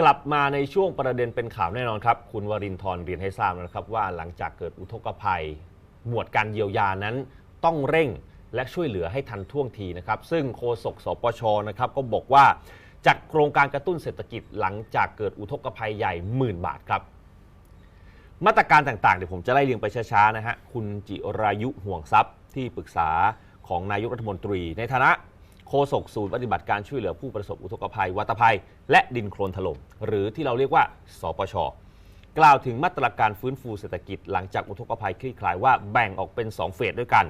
กลับมาในช่วงประเด็นเป็นข่าวแน่นอนครับ คุณวรินทร์เรียนให้ทราบนะครับว่าหลังจากเกิดอุทกภัย หมวดการเยียวยานั้นต้องเร่งและช่วยเหลือให้ทันท่วงทีนะครับ ซึ่งโฆษกสปชนะครับก็บอกว่าจัดโครงการกระตุ้นเศรษฐกิจหลังจากเกิดอุทกภัยใหญ่หมื่นบาทครับ มาตรการต่างๆเดี๋ยวผมจะไล่เรียงไปช้าๆนะฮะคุณจิรายุห่วงทรัพย์ที่ปรึกษาของนายกรัฐมนตรี ในฐานะ โฆษกศูนย์ปฏิบัติการช่วยเหลือผู้ประสบอุทกภัย วัตภัย และดินโคลนถล่มหรือที่เราเรียกว่า สปช กล่าวถึงมาตรการฟื้นฟูเศรษฐกิจหลังจากอุทกภัยคลี่คลายว่าแบ่งออกเป็น 2 เฟสด้วยกัน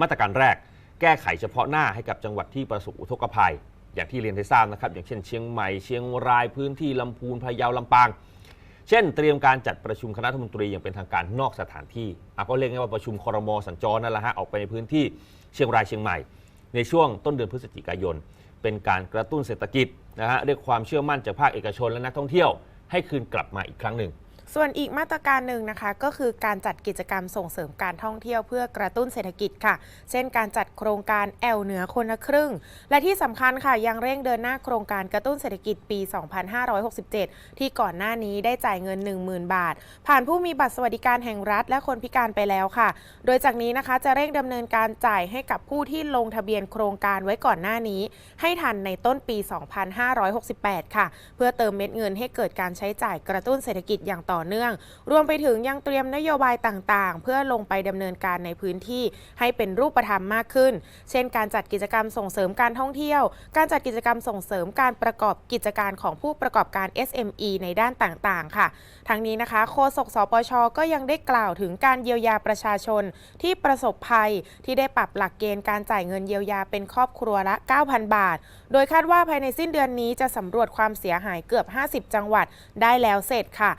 มาตรการแรกแก้ไขเฉพาะหน้าให้กับจังหวัดที่ประสบอุทกภัย อย่างที่เรียนให้ทราบนะครับ อย่างเช่นเชียงใหม่เชียงรายพื้นที่ลำพูนพะเยาลำปาง เช่น เตรียมการจัดประชุมคณะรัฐมนตรีอย่างเป็นทางการนอกสถานที่อะก็เรียกง่ายว่าประชุมครมสัญจรนั่นแหละฮะออกไปในพื้นที่เชียงรายเชียงใหม่ ในช่วงต้นเดือนพฤศจิกายน เป็นการกระตุ้นเศรษฐกิจนะฮะเรียกความเชื่อมั่นจากภาคเอกชนและนักท่องเที่ยว ให้คืนกลับมาอีกครั้งหนึ่ง ส่วนอีกมาตรการหนึ่งนะคะก็คือการจัดกิจกรรมส่งเสริมการท่องเที่ยวเพื่อกระตุ้นเศรษฐกิจค่ะ เช่นการจัดโครงการแอลเหนือคนละครึ่ง และที่สำคัญค่ะยังเร่งเดินหน้าโครงการกระตุ้นเศรษฐกิจปี 2567 ที่ก่อนหน้านี้ได้จ่ายเงิน 10,000 บาท ผ่านผู้มีบัตรสวัสดิการแห่งรัฐ และคนพิการไปแล้วค่ะ โดยจากนี้นะคะจะเร่งดำเนินการจ่ายให้กับผู้ที่ลงทะเบียนโครงการไว้ก่อนหน้านี้ ให้ทันในต้นปี 2568 ค่ะ เพื่อเติมเม็ดเงินให้เกิดการใช้จ่ายกระตุ้นเศรษฐกิจอย่างต่อเนื่อง รวมไปถึงยังเตรียมนโยบายต่างๆ เพื่อลงไปดำเนินการในพื้นที่ให้เป็นรูปธรรมมากขึ้น เช่น การจัดกิจกรรมส่งเสริมการท่องเที่ยว การจัดกิจกรรมส่งเสริมการประกอบกิจการของผู้ประกอบการ SME ในด้านต่างๆ ค่ะ ทั้งนี้นะคะ โฆษกสปช ก็ยังได้กล่าวถึงการเยียวยาประชาชนที่ประสบภัยที่ได้ปรับหลักเกณฑ์การจ่ายเงินเยียวยาเป็นครอบครัวละ 9,000 บาท โดยคาดว่าภายในสิ้นเดือนนี้จะสำรวจความเสียหายเกือบ 50 จังหวัดได้แล้วเสร็จค่ะ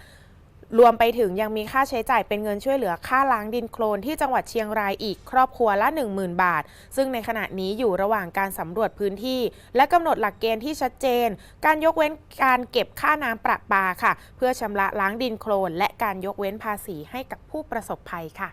รวมไปถึงยังมีค่าใช้จ่ายเป็นเงินช่วยเหลือค่าล้างดินโคลนที่จังหวัดเชียงรายอีกครอบครัวละ 10,000 บาท ซึ่งในขณะนี้อยู่ระหว่างการสำรวจพื้นที่ และกำหนดหลักเกณฑ์ที่ชัดเจน การยกเว้นการเก็บค่าน้ำประปาค่ะ เพื่อชำระล้างดินโคลน และการยกเว้นภาษีให้กับผู้ประสบภัยค่ะ